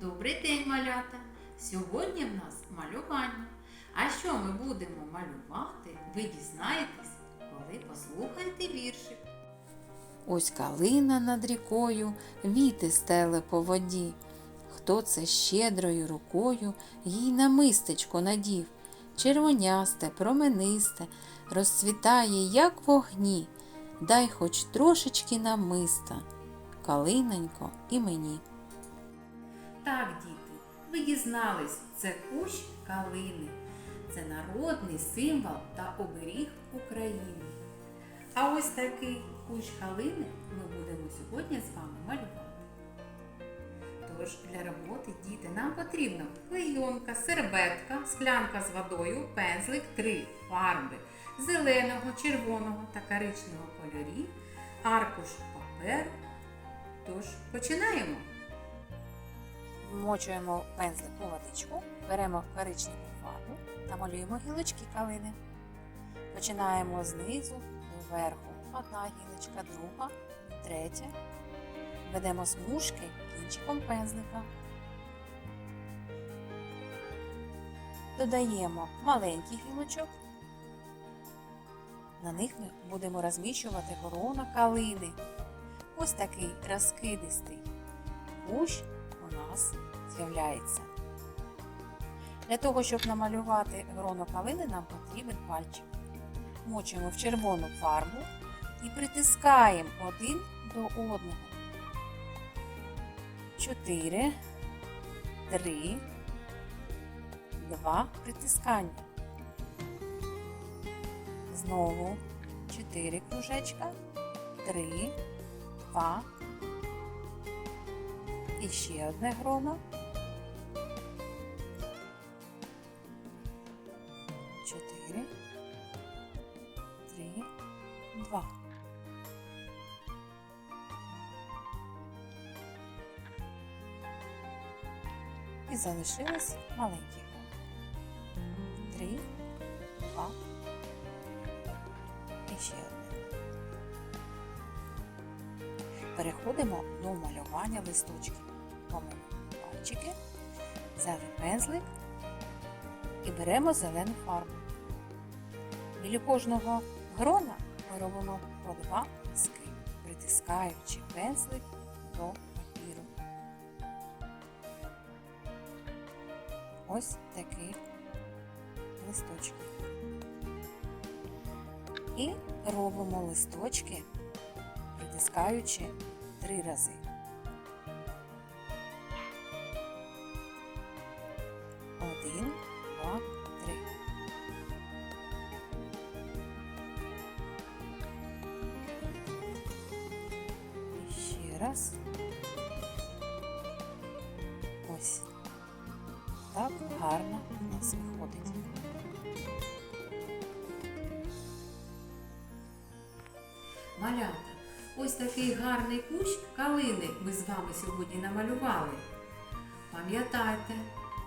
Добрий день, малята! Сьогодні в нас малювання. А що ми будемо малювати, ви дізнаєтесь, коли послухаєте віршик. Ось калина над рікою, віти стеле по воді. Хто це щедрою рукою їй на мистечко надів, червонясте, променисте, розцвітає, як вогні. Дай хоч трошечки намиста, калинонько і мені. Так, діти, ви дізнались, це кущ калини. Це народний символ та оберіг України. А ось такий кущ калини ми будемо сьогодні з вами малювати. Тож для роботи діти нам потрібна клейонка, серветка, склянка з водою, пензлик, три фарби зеленого, червоного та коричневого кольорів, аркуш паперу. Тож починаємо. Вмочуємо пензлик у водичку, беремо коричневу фарбу та малюємо гілочки калини. Починаємо знизу до. Одна гілочка, друга, третя. Ведемо смужки кінчиком пензлика. Додаємо маленький гілочок. На них ми будемо розміщувати горона калини. Ось такий розкидистий кущ у нас з'являється. Для того, щоб намалювати гроно калини, нам потрібен пальчик. Мочимо в червону фарбу і притискаємо один до одного. Чотири, три, два притискання. Знову чотири кружечка, три, два, і ще одне гроно. Чотири, три, два. І залишилось маленькі. Три, два. І ще Переходимо до малювання листочків. Помимо пальчики, взяли пензлик і беремо зелену фарбу. Біля кожного грона ми робимо по два мазки, притискаючи пензлик до папіру. Ось такі листочки. І робимо листочки, притискаючи три рази. Один, два, три. І ще раз. Ось. Так гарно у нас виходить. Малята, ось такий гарний кущ калини ми з вами сьогодні намалювали. Пам'ятайте,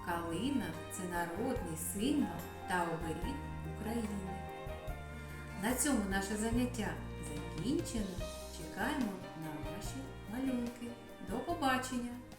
калина це народний символ та оберіг України. На цьому наше заняття закінчено. Чекаємо на ваші малюнки. До побачення!